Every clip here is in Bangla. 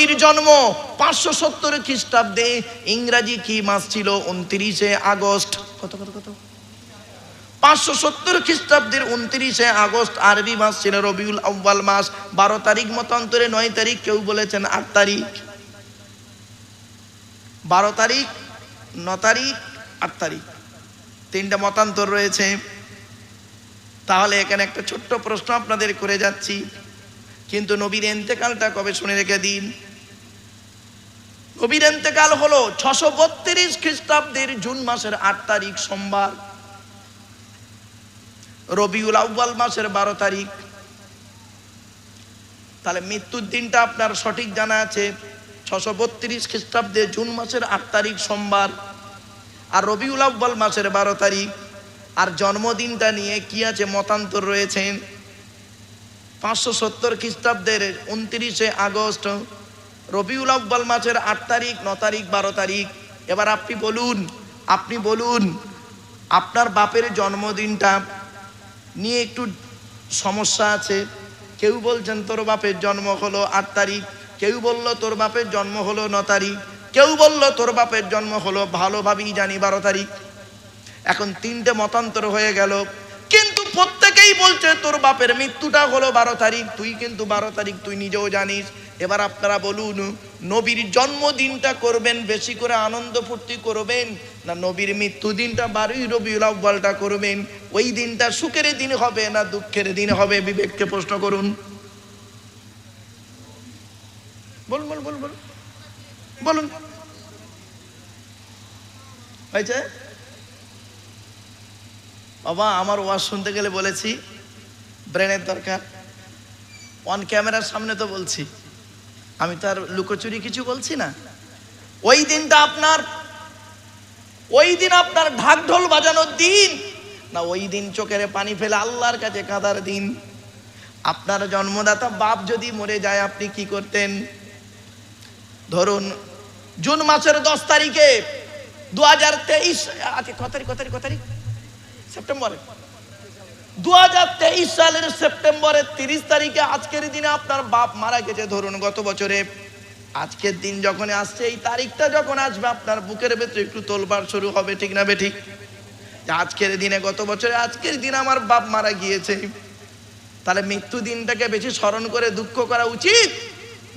নবীর জন্ম পাঁচশো সত্তর খ্রিস্টাব্দে ইংরাজি কি মাস ছিল? উনত্রিশে আগস্ট। কত কত কত? পাঁচশো সত্তর খ্রিস্টাব্দের উনত্রিশে আগস্ট আরবি মাস ছিল রবিউল আউ্বাল মাস। বারো তারিখ মতান্তরে নয় তারিখ কেউ বলেছেন আট তারিখ। বারো তারিখ, ন তারিখ, আট তারিখ। তিনটা মতান্তর রয়েছে। তাহলে এখানে একটা ছোট্ট প্রশ্ন আপনাদের করে যাচ্ছি। কিন্তু নবীর এন্তেকালটা কবে শুনে রেখে দিন? নবীর এন্তেকাল হলো ছশো বত্রিশ খ্রিস্টাব্দের জুন মাসের আট তারিখ সোমবার। রবিউল আউ্বাল মাসের বারো তারিখ। তাহলে মৃত্যুর দিনটা আপনার সঠিক জানা আছে। ছশো বত্রিশ খ্রিস্টাব্দে জুন মাসের আট তারিখ সোমবার আর রবিউল আউ্বাল মাসের বারো তারিখ। আর জন্মদিনটা নিয়ে কি আছে মতান্তর রয়েছেন পাঁচশো সত্তর খ্রিস্টাব্দের উনত্রিশে আগস্ট রবিউল আব্বাল মাসের আট তারিখ, ন তারিখ, বারো তারিখ। এবার আপনি বলুন আপনি বলুন, আপনার বাপের জন্মদিনটা নিয়ে একটু সমস্যা আছে। কেউ বলছেন, তোর বাপের জন্ম হলো আট তারিখ। কেউ বলল, তোর বাপের জন্ম হলো ন তারিখ। কেউ বলল, তোর বাপের জন্ম হলো ভালোভাবেই জানি বারো তারিখ। এখন তিনটে মতান্তর হয়ে গেল। কিন্তু প্রত্যেকেই বলছে, তোর বাপের মৃত্যুটা হলো বারো তারিখ, তুই কিন্তু বারো তারিখ তুই নিজেও জানিস। এবার আপনারা বলুন, নবীর জন্মদিনটা করবেন, বেশি করে আনন্দ ফুর্তি করবেন, না নবীর মৃত্যু দিনটা বারোই রবিউল আব্বালটা করবেন? ওই দিনটা সুখের দিন হবে না দুঃখের দিন হবে? বিবেককে প্রশ্ন করুন। বলুন বলুন বলুন। বলুন। হয়েছে? বাবা, আমার ওয়াজ শুনতে গেলে বলেছি, ব্রেনের দরকার। অন ক্যামেরার সামনে তো বলছি। আমি তো আর লুকোচুরি কিছু বলছি না। ওই দিনটা আপনার, ওই দিন আপনার ঢাক ঢোল বাজানোর দিন। না, ওই দিন চোখের পানি ফেলে আল্লাহর কাছে কাঁদার দিন। আপনার জন্মদাতা বাপ যদি মরে যায়, আপনি কি করতেন? ধরুন, জুন মাসের দশ তারিখে দু হাজার তেইশ আজকে কত তারিখ কত তারিখ কত তারিখ সেপ্টেম্বরে। দু হাজার তেইশ সালের সেপ্টেম্বরের তিরিশ তারিখে আজকের দিনে আপনার বাপ মারা গেছে ধরুন গত বছরে। আজকের দিন যখন আসছে, এই তারিখটা যখন আসবে, আপনার বুকের ভেতরে একটু তোলবার শুরু হবে, ঠিক না বেঠিক? আজকের দিনে গত বছরে, আজকের দিন আমার বাপ মারা গিয়েছে। তাহলে মৃত্যু দিনটাকে বেশি স্মরণ করে দুঃখ করা উচিত?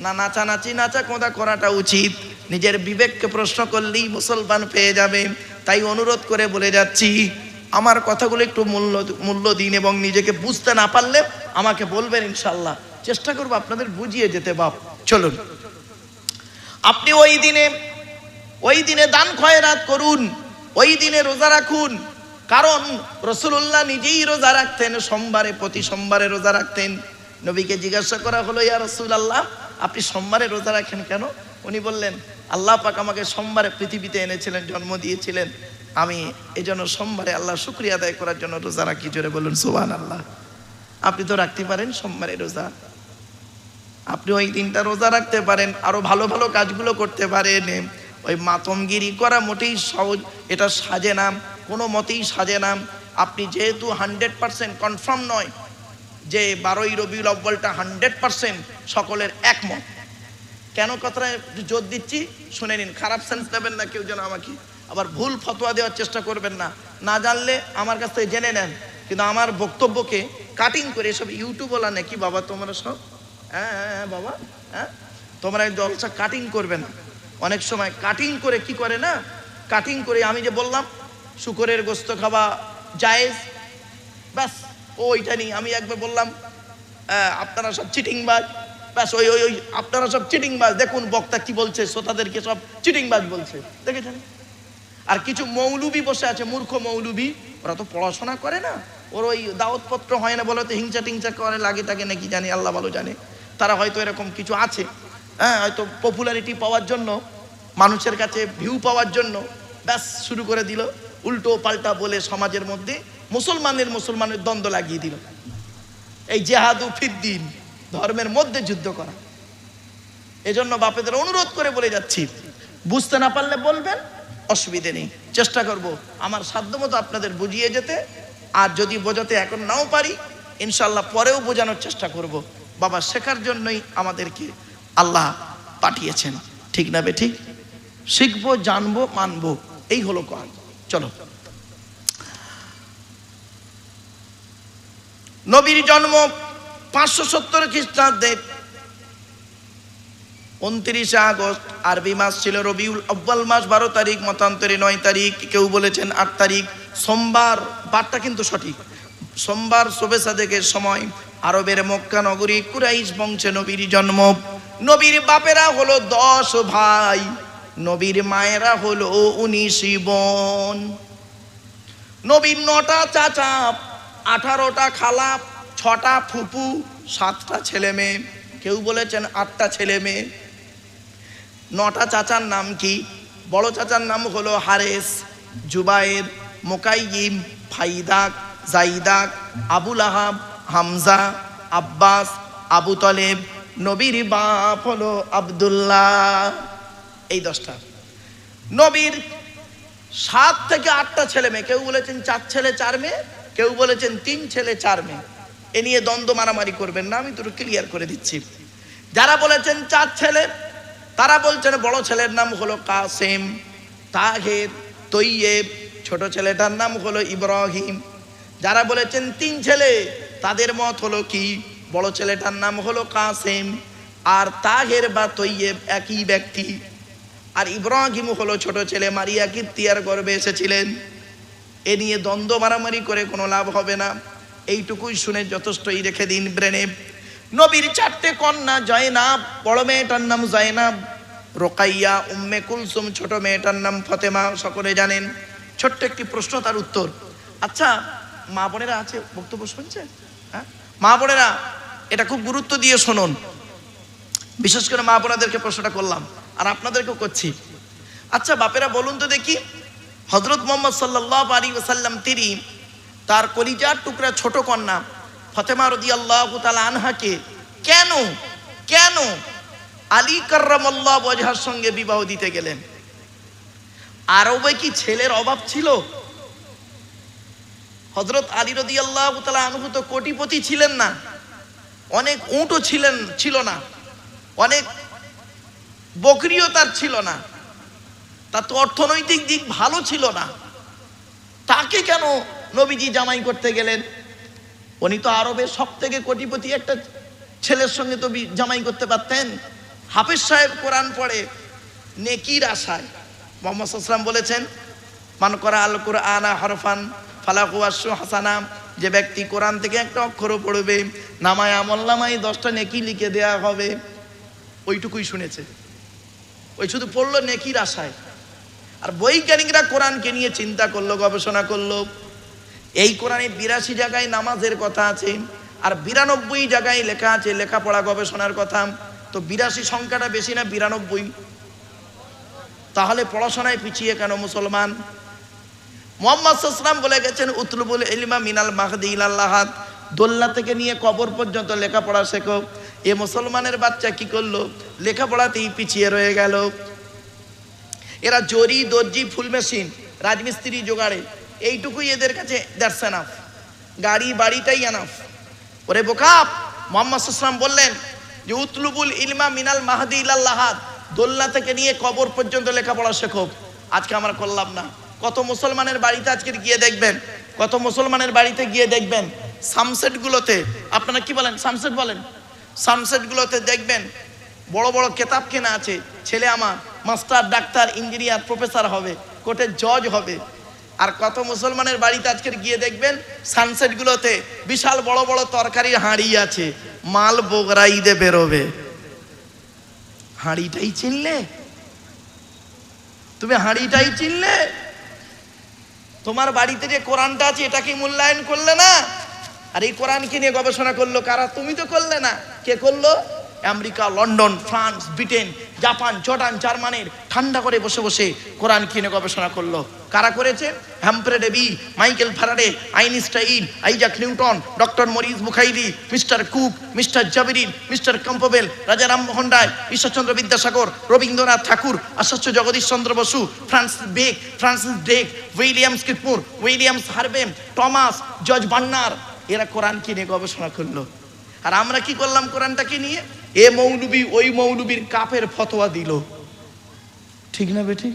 না নাচানাচি নাচা কোঁদা করাটা উচিত? নিজের বিবেককে প্রশ্ন করলেই মুসলমান পেয়ে যাবে। তাই অনুরোধ করে বলে যাচ্ছি আমার কথাগুলো একটু মূল্য মূল্য দিন এবং নিজেকে বুঝতে না পারলে আমাকে বলবেন ইনশাল্লাহ চেষ্টা করব আপনাদের বুঝিয়ে যেতে, বাপ। চলুন। আপনি ওই দিনে ওই দিনে দান খয়রাত করুন, ওই দিনে রোজা রাখুন। কারণ রসুল্লাহ নিজেই রোজা রাখতেন, সোমবারে, প্রতি সোমবারে রোজা রাখতেন। নবীকে জিজ্ঞাসা করা হলো, ইয়া রসুল আল্লাহ আপনি সোমবারে রোজা রাখেন কেন? উনি বললেন, আল্লাহ পাক আমাকে সোমবারে পৃথিবীতে এনেছিলেন, জন্ম দিয়েছিলেন। আমি এই জন্য সোমবারে আল্লাহ শুক্রিয়া আদায় করার জন্য রোজা রাখি, জোরে বলুন সোহান আল্লাহ আপনি তো রাখতে পারেন সোমবারে রোজা। আপনি ওই দিনটা রোজা রাখতে পারেন, আরও ভালো ভালো কাজগুলো করতে পারেন। ওই মাতমগিরি করা মোটেই সহজ, এটা সাজে নাম কোনো মতেই সাজে নাম আপনি যেহেতু হান্ড্রেড পার্সেন্ট কনফার্ম নয় যে বারোই রবিউল আব্বালটা হান্ড্রেড পার্সেন্ট সকলের একমত। কেন কথাটা জোর দিচ্ছি? শুনে নিন, খারাপ সেন্স নেবেন না কেউ যেন আমাকে। আবার ভুল ফতোয়া দেওয়ার চেষ্টা করবেন না। না জানলে আমার কাছ থেকে জেনে নেন। কিন্তু আমার বক্তব্যকে কাটিং করে এসব ইউটিউবওয়ালা নাকি? বাবা, তোমরা সব? হ্যাঁ হ্যাঁ হ্যাঁ বাবা হ্যাঁ? তোমরা এই জলসা কাটিং করবে না। অনেক সময় কাটিং করে কি করে না? কাটিং করে আমি যে বললাম, শুকরের গোস্ত খাওয়া জায়েজ। ব্যাস, ওইটা নিয়ে আমি একবার বললাম আপনারা সব চিটিংবাজ ব্যাস, ওই ওই ওই, আপনারা সব চিটিংবাজ দেখুন, বক্তা কি বলছে, শ্রোতাদেরকে সব চিটিংবাজ বলছে। দেখেছেন আর কিছু মৌলুবি বসে আছে, মূর্খ মৌলুবি। ওরা তো পড়াশোনা করে না। ওর ওই দাওয়াতপত্র হয় না বলে তো হিংসা টিংসা করে, লাগে তাকে নাকি জানি, আল্লাহ ভালো জানে। তারা হয়তো এরকম কিছু আছে হ্যাঁ হয়তো পপুলারিটি পাওয়ার জন্য, মানুষের কাছে ভিউ পাওয়ার জন্য, ব্যাস, শুরু করে দিল। উল্টো পাল্টা বলে সমাজের মধ্যে মুসলমানের মুসলমানের দ্বন্দ্ব লাগিয়ে দিল। এই জেহাদু ফিদ্দিন, ধর্মের মধ্যে যুদ্ধ করা। এজন্য বাপেদের অনুরোধ করে বলে যাচ্ছি, বুঝতে না পারলে বলবেন অসুবিধে নেই। চেষ্টা করব আমার সাধ্যমতো আপনাদের বুঝিয়ে যেতে। আর যদি বোঝাতে এখন নাও পারি ইনশাল্লাহ পরেও বোঝানোর চেষ্টা করব। বাবা শেখার জন্যই আমাদেরকে আল্লাহ পাঠিয়েছেন। ঠিক না বে ঠিক? শিখব, জানব, মানবো। এই হলো কোরআন চলো। নবীর জন্ম পাঁচশো সত্তর খ্রিস্টাব্দে উনত্রিশে আগস্ট, আরবি মাস ছিল রবিউল আব্বাল মাস, বারো তারিখ, মতান্তরে নয় তারিখ, কেউ বলেছেন আট তারিখ। সোমবার, বারটা কিন্তু সঠিক। সোমবার শোভে সাদেকের সময়, আরবের মক্কা নগরী কুরাইশ বংশে নবীর জন্ম। নবীর বাপেরা হলো দশ ভাই, নবীর মায়েরা হলো উনিশ বোন। নবীর নটা চাচা, আঠারোটা খালা, ছটা ফুপু, সাতটা ছেলে মেয়ে। কেউ বলেছেন আটটা ছেলে মেয়ে। নটা চাচার নাম কি? বড় চাচার নাম হলো হারেস জুবায়ের মোকাইম ফাইদাক, জাইদাক, আবুল আহাব, হামজা, আব্বাস, আবু তলেব, নবীর বাপ হলো আবদুল্লাহ। এই দশটা। নবীর সাত থেকে আটটা ছেলে মেয়ে। কেউ বলেছেন চার ছেলে, চার মেয়ে। কেউ বলেছেন তিন ছেলে, চার মেয়ে। এ নিয়ে দ্বন্দ্ব মারামারি করবেন না, আমি তো ক্লিয়ার করে দিচ্ছি। যারা বলেছেন চার ছেলে তারা বলছেন, বড় ছেলের নাম হলো কাসেম, তাহের, তৈয়েব, ছোট ছেলেটার নাম হলো ইব্রাহিম। যারা বলেছেন, তিন ছেলে, তাদের মত হলো কি? বড় ছেলেটার নাম হলো কাসেম, আর তাহের বা তৈয়েব একই ব্যক্তি। আর ইব্রাহিম হলো ছোট ছেলে, মারিয়া কীর্তিয়ার গর্বে এসেছিলেন। এ নিয়ে দ্বন্দ্ব মারামারি করে কোনো লাভ হবে না। এইটুকুই শুনে যথেষ্টই রেখে দিন ব্রেনে। নবীর চারটে কন্যা জয়নাব, বড় মেয়েটার নাম জয়নাব, রোকাইয়া, উম্মে কুলসুম, ছোট মেয়েটার নাম ফতেমা, সকলে জানেন। ছোট্ট একটি প্রশ্ন তার উত্তর। আচ্ছা মা বোনেরা আছে, বক্তব্য শুনছে হ্যাঁ? মা বোনেরা, এটা খুব গুরুত্ব দিয়ে শুনুন। বিশেষ করে মা বোনাদেরকে প্রশ্নটা করলাম, আর আপনাদেরকেও করছি। আচ্ছা বাপেরা, বলুন তো দেখি হজরত মোহাম্মদ সাল্লাহ আলী ওসাল্লাম তিনি তার কলিজার টুকরা ছোট কন্যা ফতেমা রদি আল্লাহ আনহাকে, কেন কেন আলী কার্রামল্লাহ বজহার সঙ্গে বিবাহ দিতে গেলেন? আরবে কি ছেলের অভাব ছিল? হজরত আলী রদি আল্লাহ আনহু তো কোটিপতি ছিলেন না, অনেক উঁটও ছিলেন, ছিল না, অনেক বকরিও তার ছিল না তার তো অর্থনৈতিক দিক ভালো ছিল না, তাকে কেন নবীজি জামাই করতে গেলেন? উনি তো আরবের সব থেকে কোটিপতি একটা ছেলের সঙ্গে তো জামাই করতে পারতেন। হাফিজ সাহেব কোরআন পড়ে, নেকির আশায়। মোহাম্মদ সাল্লাম বলেছেন, মান করা আল কোরআনা হরফান ফালাকুয়াসু হাসানা যে ব্যক্তি কোরআন থেকে একটা অক্ষরও পড়বে, নামায় আমল নামায় দশটা নেকি লিখে দেয়া হবে। ওইটুকুই শুনেছে। ওই শুধু পড়ল নেকির আশায়। আর বৈজ্ঞানিকরা কোরআনকে নিয়ে চিন্তা করল, গবেষণা করল। এই কোরআনে বিরাশি জায়গায় নামাজের কথা আছে, আর বিরানব্বই জায়গায় লেখা আছে, লেখাপড়া গবেষণার কথা। তো বিরাশি সংখ্যাটা বেশি না বিরানব্বই? তাহলে পড়াশোনায় পিছিয়ে কেন মুসলমান? মোহাম্মদ বলে গেছেন, উতলুবুল ইলমা মিনাল মাহদি ইলাল্লাহাত দোল্লা থেকে নিয়ে কবর পর্যন্ত লেখাপড়া শেখো। এ মুসলমানের বাচ্চা কি করল? লেখাপড়াতেই পিছিয়ে রয়ে গেল। এরা জরি, দর্জি, ফুল মেশিন, রাজমিস্ত্রি জোগাড়ে। এইটুকুই এদের কাছে দ্যাটস এনাফ গাড়ি, বাড়িটাই এনাফ ওরে বোকাপ মোহাম্মদ সাল্লাম বললেন যে উতলুবুল ইলমা মিনাল মাহাদি ইলাল্লাহাত দোল্লা থেকে নিয়ে কবর পর্যন্ত লেখাপড়া শেখো। আজকে আমরা করলাম না। কত মুসলমানের বাড়িতে আজকে গিয়ে দেখবেন, কত মুসলমানের বাড়িতে গিয়ে দেখবেন সামসেটগুলোতে আপনারা কি বলেন সামসেট বলেন? সানসেটগুলোতে দেখবেন, বড় বড় কেতাব কেনা আছে, ছেলে আমার মাস্টার ডাক্তার ইঞ্জিনিয়ার প্রফেসর হবে, কোর্টের জজ হবে। আর কত মুসলমানের বাড়িতে আজকে গিয়ে দেখবেন সানসেটগুলোতে বিশাল বড় বড় তরকারির হাঁড়ি আছে। মাল বোগরা ঈদে বেরোবে। হাঁড়িটাই চিনলে? তুমি হাঁড়িটাই চিনলে? তোমার বাড়িতে যে কোরআনটা আছে, এটা কি মূল্যায়ন করলে না? আর এই কোরআনকে নিয়ে গবেষণা করল কারা? তুমি তো করলে না। কে করল? America, London, France, Britain, Japan, Jordan, জার্মানির ঠান্ডা করে বসে বসে কোরআন কিনে গবেষণা করল। কারা করেছে? Humphry Davy Michael Faraday, Einstein, Isaac Newton, doctor Maurice মুখাইলি mister Cook, mister জাবিরিন, mister Campbell Raja Rammohan Roy, Ishwarchandra Vidyasagar, Rabindranath Tagore, Acharya Jagadish Chandra Bose Francis bake Francis ডেক, উইলিয়ামস কিটমুর, উইলিয়ামস হারবেম, টমাস, জজ বান্নার, এরা কোরআন কিনে গবেষণা করল। আর আমরা কি করলাম কোরআনটাকে নিয়ে? এ মৌলবি ওই মৌলবির কাফের ফতোয়া দিল। ঠিক না বেটি?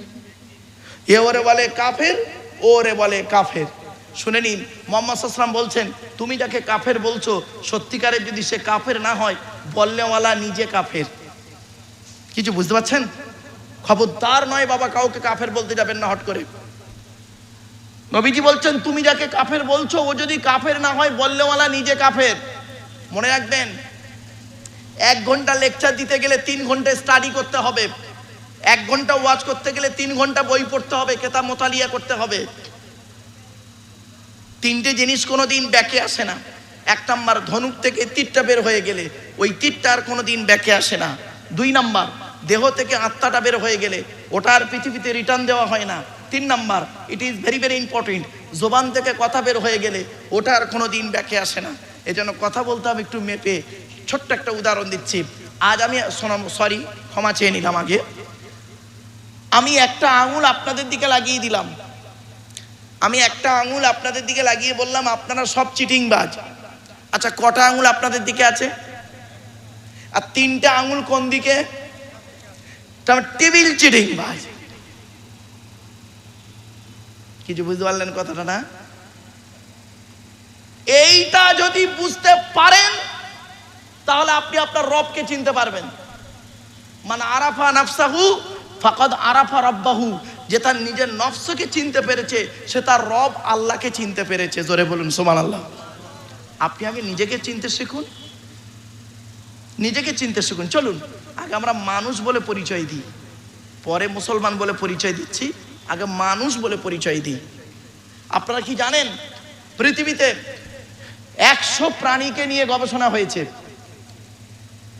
এ ওরে বলে কাফের, ও ওরে বলে কাফের। শুনে নিন, মোহাম্মদ আসলাম বলছেন, তুমি যাকে কাফের বলছো, সত্যিকারের যদি সে কাফের না হয় বললেওয়ালা নিজে কাফের। কিছু বুঝতে পারছেন? খবরদার নয় বাবা, কাউকে কাফের বলতে যাবেন না হট করে। নবীজি বলছেন, তুমি যাকে কাফের বলছো, ও যদি কাফের না হয় বললেওয়ালা নিজে কাফের। মনে রাখবেন এক ঘণ্টা লেকচার দিতে গেলে তিন ঘণ্টা স্টাডি করতে হবে। এক ঘণ্টা ওয়াচ করতে গেলে তিন ঘণ্টা বই পড়তে হবে, কেতাব মোতালিয়া করতে হবে। তিনটে জিনিস কোনো দিন ব্যাকে আসে না। এক নাম্বার ধনুক থেকে তীরটা বের হয়ে গেলে, ওই তীরটা আর কোনো দিন ব্যাকে আসে না। দুই নাম্বার দেহ থেকে আত্মাটা বের হয়ে গেলে, ওটা আর পৃথিবীতে রিটার্ন দেওয়া হয় না। তিন number it is very very important জোবান থেকে কথা বের হয়ে গেলে, ওটা আর কোনো দিন ব্যাকে আসে না। এজন্য কথা বলতে হবে একটু মেপে। ছোট্ট একটা উদাহরণ দিচ্ছি। আজ আমি সরি ক্ষমা চেয়ে নিলাম আগে। আমি একটা আঙুল আপনাদের দিকে লাগিয়ে দিলাম। আমি একটা আঙুল আপনাদের দিকে লাগিয়ে বললাম, আপনারা সব চিটিংবাজ। আচ্ছা কটা আঙুল আপনাদের দিকে আছে? আর তিনটা আঙুল কোন দিকে? টেবিল চিটিংবাজ। কিছু বুঝতে পারলেন কথাটা না? এইটা যদি বুঝতে পারেন তাহলে আপনি আপনার রবকে চিনতে পারবেন। মানে আরাফা নাফসাহু ফাকাদ আরাফা রব্বাহু, যে তার নিজের নফসকে চিনতে পেরেছে, সে তার রব আল্লাহকে চিনতে পেরেছে। জোরে বলুন সোমান আল্লাহ আপনি আগে নিজেকে চিনতে শিখুন। নিজেকে চিনতে শিখুন। চলুন, আগে আমরা মানুষ বলে পরিচয় দিই। পরে মুসলমান বলে পরিচয় দিচ্ছি। আগে মানুষ বলে পরিচয় দিই। আপনারা কি জানেন, পৃথিবীতে একশো প্রাণীকে নিয়ে গবেষণা হয়েছে।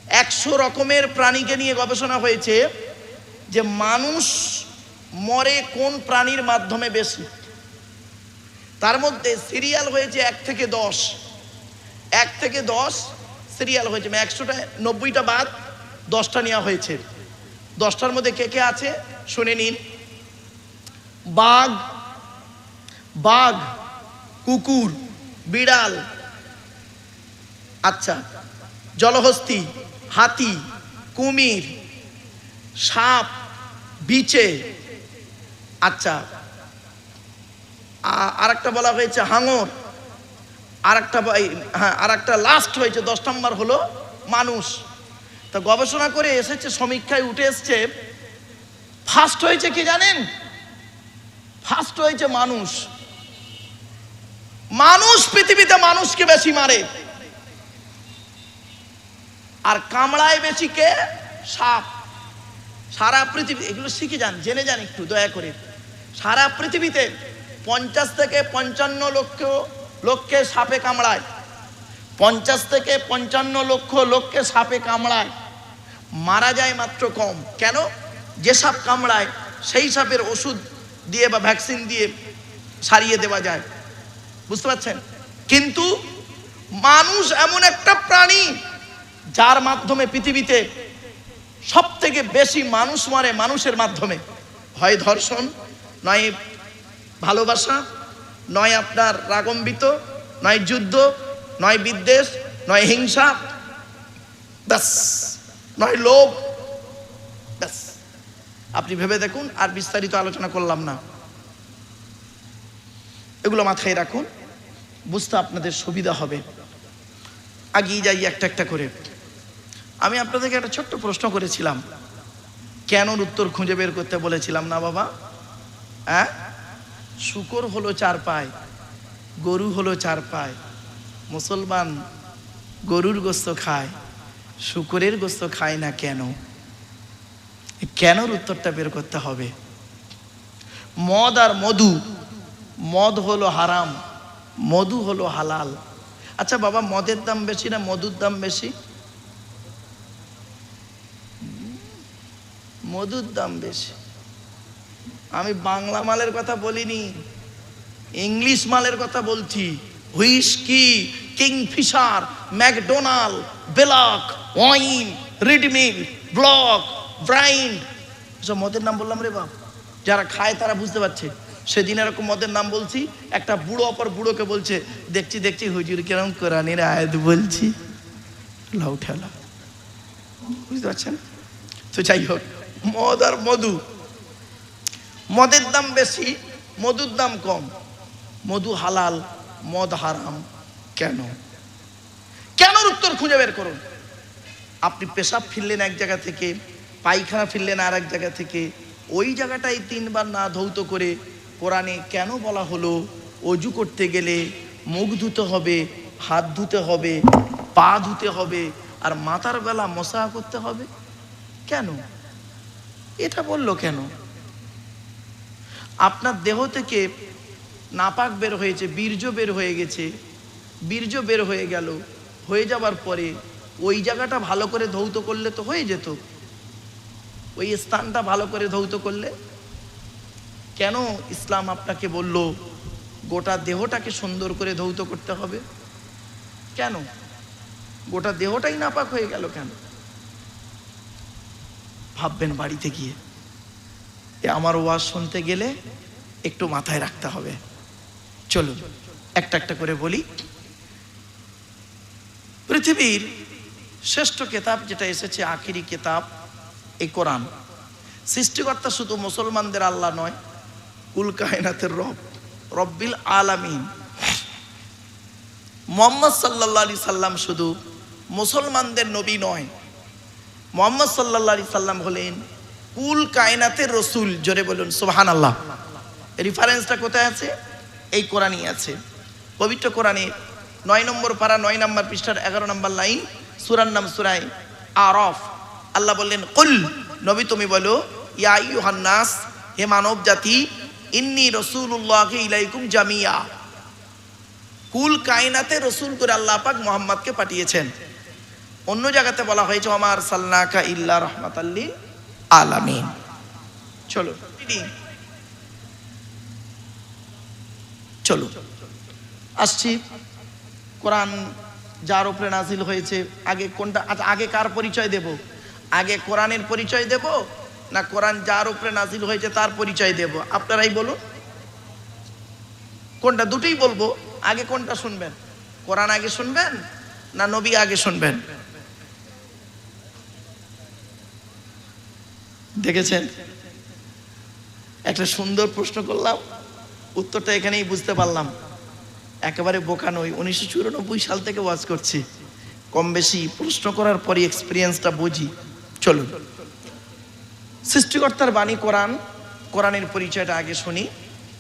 একশো রকমের প্রাণীকে নিয়ে গবেষণা হয়েছে যে মানুষ মরে কোন প্রাণীর মাধ্যমে বেশি। তার মধ্যে সিরিয়াল হয়েছে এক থেকে দশ। এক থেকে দশ সিরিয়াল হয়েছে মানে একশোটা, নব্বইটা বাদ দশটা নেওয়া হয়েছে। দশটার মধ্যে কে কে আছে? শুনে নিন। বাঘ বাঘ, কুকুর, বিড়াল। আচ্ছা জলহস্তি হাতি, কুমির, সাপ, বিচে। আচ্ছা আর একটা বলা হয়েছে হাঙর। আর একটা হ্যাঁ আর একটা লাস্ট হয়েছে, দশ নম্বর হলো মানুষ। তা গবেষণা করে এসেছে, সমীক্ষায় উঠে এসছে ফার্স্ট হয়েছে কি জানেন? ফার্স্ট হয়েছে মানুষ। মানুষ পৃথিবীতে মানুষকে বেশি মারে। আর কামড়ায় বেশি কে? সাপ। সারা পৃথিবী এগুলো শিখে যান, জেনে যান একটু, দয়া করে। সারা পৃথিবীতে পঞ্চাশ থেকে পঞ্চান্ন লক্ষ লোককে সাপে কামড়ায়। পঞ্চাশ থেকে পঞ্চান্ন লক্ষ লোককে সাপে কামড়ায়। মারা যায় মাত্র কম। কেন? যে সাপ কামড়ায়, সেই সাপের ওষুধ দিয়ে বা ভ্যাকসিন দিয়ে সারিয়ে দেওয়া যায়। বুঝতে পারছেন? কিন্তু মানুষ এমন একটা প্রাণী যার মাধ্যমে পৃথিবীতে সব থেকে বেশি মানুষ মারে মানুষের মাধ্যমে? হয় ধর্ষণ, নয় ভালোবাসা, নয় আপনার রাগম্বিত, নয় যুদ্ধ, নয় বিদ্বেষ, নয় হিংসা, ব্যাস, নয় লোভ, ব্যাস। আপনি ভেবে দেখুন, আর বিস্তারিত আলোচনা করলাম না। এগুলো মাথায় রাখুন, বুঝতে আপনাদের সুবিধা হবে। আগিয়ে যাই একটা একটা করে। আমি আপনাদেরকে একটা ছোট্ট প্রশ্ন করেছিলাম। কেন উত্তর খুঁজে বের করতে বলেছিলাম না বাবা? হ্যাঁ শুকর হলো চার পায়, গরু হলো চার পায়, মুসলমান গরুর গোস্ত খায়, শুকরের গোস্ত খায় না কেন? কেনর উত্তরটা বের করতে হবে। মদ আর মধু, মদ হলো হারাম, মধু হলো হালাল। আচ্ছা বাবা, মদের দাম বেশি না মধুর দাম বেশি? মধুর দাম বেশি। আমি বাংলা মালের কথা বলিনি, ইংলিশ মালের কথা বলছি। হুইস্কি, কিংফিশার, ম্যাকডোনাল্ড, বেলক, ওয়াইন রিডমিল ব্লক, ব্রাইন। সব মদের নাম বললাম রে বাপ। যারা খায় তারা বুঝতে পারছে। সেদিন এরকম মদের নাম বলছি, একটা বুড়ো অপর বুড়োকে বলছে, দেখছি দেখছি, হুজুর কিরম কোরআনের আয়াত বলছি। লাউ ঠেলা। বুঝতে পারছেন? তো যাই হোক। মদ আর মধু। মদের দাম বেশি, মধুর দাম কম। মধু হালাল, মদ হারাম, কেন? কেন উত্তর খুঁজে বের করুন। আপনি পেশাব ফিরলেন এক জায়গা থেকে, পায়খানা ফিরলেন আর এক জায়গা থেকে, ওই জায়গাটাই তিনবার না ধৌত করে কোরআনে কেন বলা হলো? অজু করতে গেলে মুখ ধুতে হবে, হাত ধুতে হবে, পা ধুতে হবে, আর মাথার বেলা মশা করতে হবে? কেন? এটা বলল কেন? আপনার দেহ থেকে নাপাক বের হয়েছে, বীর্য বের হয়ে গেছে। বীর্য বের হয়ে গেল, হয়ে যাবার পরে ওই জায়গাটা ভালো করে ধৌত করলে তো হয়ে যেত। ওই স্থানটা ভালো করে ধৌত করলে? কেন ইসলাম আপনাকে বলল, গোটা দেহটাকে সুন্দর করে ধৌত করতে হবে? কেন? গোটা দেহটাই নাপাক হয়ে গেল কেন? ভাববেন বাড়িতে গিয়ে। এ আমার ওয়াজ শুনতে গেলে একটু মাথায় রাখতে হবে। চলুন, একটা একটা করে বলি। পৃথিবীর শ্রেষ্ঠ কেতাব যেটা এসেছে, আখিরি কেতাব এই কোরআন। সৃষ্টিকর্তা শুধু মুসলমানদের আল্লাহ নয় কুল কায়নাতের রব, রব্বিল আলামিন। মোহাম্মদ সাল্লাহ আলি সাল্লাম শুধু মুসলমানদের নবী নয় মোহাম্মদ সাল্লাহ আলি সাল্লাম হলেন কুল কায়নাতের রসুল। জোরে বলুন সোহান আল্লাহ রেফারেন্সটা কোথায় আছে? এই কোরআনই আছে। পবিত্র কোরআনে নয় নম্বর পারা, নয় নম্বর পৃষ্ঠার এগারো নম্বর লাইন, সুরার নাম সুরাই আরফ। আল্লাহ বললেন, কুল, নবী তুমি বলো, ইয়া ইউহান্নাস হে মানব জাতি, ইন্নি রসুল্লাহ ইলাইকুম জামিয়া। কুল কায়নাতে রসুল করে আল্লাহ পাক মোহাম্মদকে পাঠিয়েছেন। অন্য জায়গাতে বলা হয়েছে আমার সাল্লাকা ইল্লা রহমাতাল্লি আলামিন। চলো চলো আসছি। কোরআন যার উপরে নাজিল হয়েছে, আগে কোনটা আচ্ছা আগে কার পরিচয় দেব? আগে কোরআনের পরিচয় দেব, না কোরআন যার উপরে নাজিল হয়েছে তার পরিচয় দেব? আপনারাই বলুন। কোনটা দুটোই বলব? আগে কোনটা শুনবেন? কোরআন আগে শুনবেন, না নবী আগে শুনবেন? দেখেছেন? একটা সুন্দর প্রশ্ন করলাম, উত্তরটা এখানেই বুঝতে পারলাম। একেবারে বোকা নই, উনিশশো চুরানব্বই সাল থেকে ওয়াজ করছি। কম বেশি প্রশ্ন করার পরই এক্সপিরিয়েন্সটা বুঝি। চলুন। সৃষ্টিকর্তার বাণী কোরআন, কোরআনের পরিচয়টা আগে শুনি,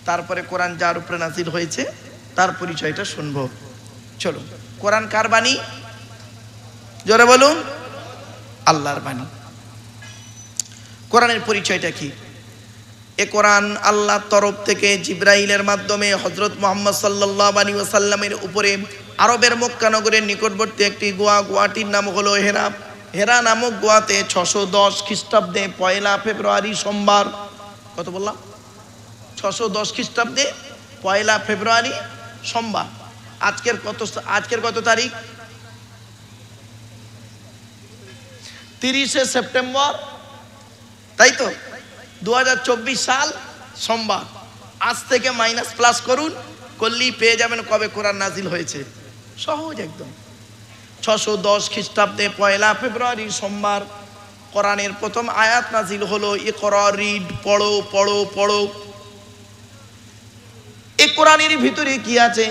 তারপরে কোরআন যার উপরে নাজিল হয়েছে, তার পরিচয়টা শুনব। চলুন। কোরআন কার বাণী? জোরে বলুন। আল্লাহর বাণী। কোরআনের পরিচয়টা কি? এ কোরআন আল্লাহর তরফ থেকে জিব্রাইলের মাধ্যমে হজরত মোহাম্মদ সাল্লাহ আলী ওসাল্লামের উপরে আরবের মক্কানগরের নিকটবর্তী একটি গোয়া, গোয়াটির নাম হলো হেরা। হেরা নামক গোয়াতে ছশো দশ খ্রিস্টাব্দে পয়লা ফেব্রুয়ারি সোমবার, কত বললাম? ছশো দশ খ্রিস্টাব্দে পয়লা ফেব্রুয়ারি সোমবার। আজকের কত আজকের কত তারিখ? তিরিশে সেপ্টেম্বর তাই তো? দু হাজার চব্বিশ সাল সোমবার। আজ থেকে মাইনাস প্লাস করুন, করলেই পেয়ে যাবেন কবে কোরআন নাজিল হয়েছে। সহজ একদম। ছশো দশ খ্রিস্টাব্দে পয়লা ফেব্রুয়ারি সোমবার কোরআনের প্রথম আয়াত নাজিল হলো এ কর রিড, পড়ো পড়ো পড়ো। এ কোরআনের ভিতরে কি আছে?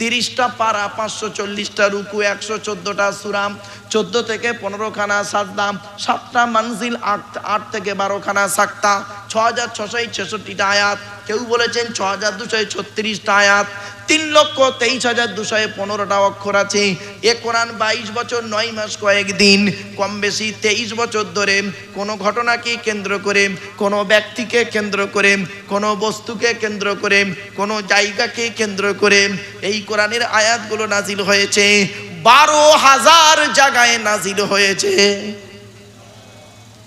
তিরিশটা পারা, পাঁচশো চল্লিশটা রুকু, একশো চোদ্দোটা সুরাম, চোদ্দ থেকে পনেরো খানা সাতদাম সাতটা মানজিল, আট আট থেকে বারো খানা সাক্তা ছ হাজার ছশো ছেষট্টিটা আয়াত। কেউ বলেছেন ছ হাজার দুশো ছত্রিশটা আয়াত। তিন লক্ষ তেইশ হাজার দুশো পনেরোটা অক্ষর আছে। এ কোরআন বাইশ বছর, নয় মাস কয়েকদিন কম বেশি তেইশ বছর ধরে কোনো ঘটনাকে কেন্দ্র করে, কোনো ব্যক্তিকে কেন্দ্র করে, কোনো বস্তুকে কেন্দ্র করে, কোনো জায়গাকে কেন্দ্র করে এই কোরআনের আয়াতগুলো নাজিল হয়েছে। বারো হাজার জায়গায় নাজিল হয়েছে।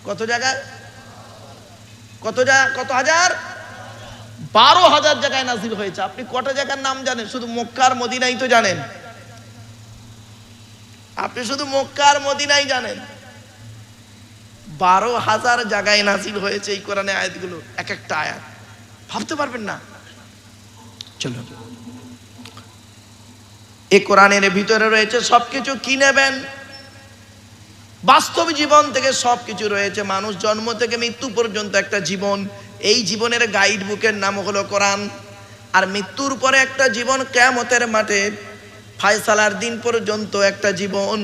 কত জায়গায়? কত জায়গা কত হাজার? বারো হাজার জায়গায় নাজিল হয়েছে। আপনি কটা জায়গার নাম জানেন? শুধু মক্কার মদিনাই তো জানেন। আপনি শুধু মক্কার মদিনাই জানেন। বারো হাজার জায়গায় নাজিল হয়েছে এই কোরআনে আয়াতগুলো, এক একটা আয়াত। ভাবতে পারবেন না? চলো এ কোরআনের ভিতরে রয়েছে সবকিছু কি নেবেন? বাস্তব জীবন থেকে সব কিছু রয়েছে। মানুষ জন্ম থেকে মৃত্যু পর্যন্ত একটা জীবন। এই জীবনের গাইড বুকের নাম হলো কোরআন। আর মৃত্যুর পরে একটা জীবন কেয়ামতের মাঠে ফায়সালার দিন পর্যন্ত একটা জীবন,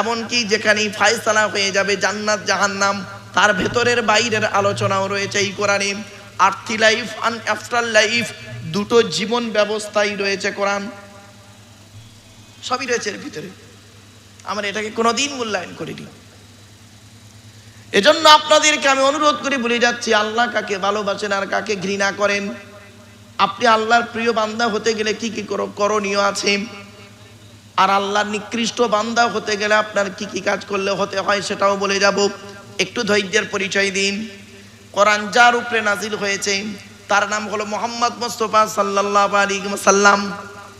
এমনকি যেখানেই ফায়সালা হয়ে যাবে জান্নাত, জাহান্নাম, তার ভেতরের বাইরের আলোচনাও রয়েছে এই কোরআনে। Earthly life and after life দুটো জীবন ব্যবস্থাই রয়েছে কোরআন। সবই রয়েছে এর ভিতরে। আমরা এটাকে কোনোদিন মূল্যায়ন করিনি। এজন্য আপনাদেরকে আমি অনুরোধ করে বলে যাচ্ছি, আল্লাহ কাকে ভালোবাসেন আর কাকে ঘৃণা করেন? আপনি আল্লাহর প্রিয় বান্দা হতে গেলে কি কি করো- করণীয় আছে? আর আল্লাহর নিকৃষ্ট বান্দা হতে গেলে আপনার কি কি কাজ করলে হতে হয় সেটাও বলে যাব। একটু ধৈর্যের পরিচয় দিন। কোরআন যার উপরে নাজিল হয়েছে, তার নাম হলো মোহাম্মদ মোস্তফা সাল্লাহ আলী সাল্লাম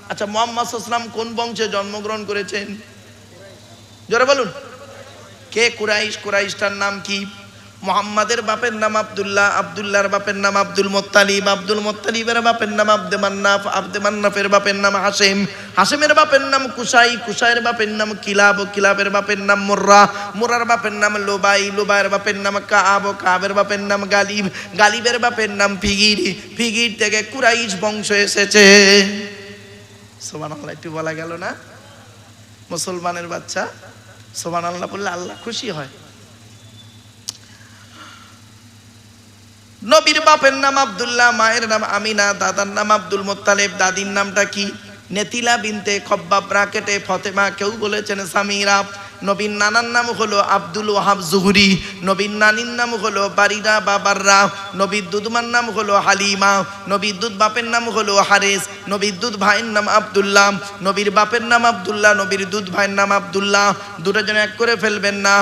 আচ্ছা মোহাম্মদ কোন বংশে জন্মগ্রহণ করেছেন? জোরে বলুন। কে কুরাইশ কুরাইশটার নাম কি মোহাম্মদের বাপের নাম আব্দুল্লাহ আব্দুল্লাহর বাপের নাম আব্দুল মোত্তালিব আব্দুল মোত্তালিবের বাপের নাম আব্দে মান্নাফ আব্দে মান্নাফের বাপের নাম হাসেম হাসেমের বাপের নাম কুসাই কুসাইয়ের বাপের নাম কিলাব কিলাবের বাপের নাম মোর্রা মোরার বাপের নাম লোবাই লোবাইয়ের বাপের নাম কাব কাবের বাপের নাম গালিব গালিবের বাপের নাম ফিগির ফিগির থেকে কুরাইশ বংশ এসেছে সোমান একটু বলা গেল না মুসলমানের বাচ্চা সোমান আল্লাহ বললে আল্লাহ খুশি হয়। নবীর বাপের নাম আবদুল্লাহ, মায়ের নাম আমিনা, দাদার নাম আব্দুল মোত্তালেব, দাদির নামটা কি? নেতিলা বিনতে খব্বাব ব্রাকেটে ফতেমা, কেউ বলেছেন সামিরা। নবীন নানার নাম হলো আব্দুল ওহাব জুহুরি নবীন নানির নাম হলো বারিরা বাবাররা, নবীর দুধমার নাম হলো হালিমা, নবীর দুধ বাপের নাম হলো হারেস, নবীর দুধ ভাইয়ের নাম আবদুল্লাহ, নবীর বাপের নাম আবদুল্লাহ, নবীর দুধ ভাইয়ের নাম আবদুল্লাহ। দুটো জন এক করে ফেলবেন না।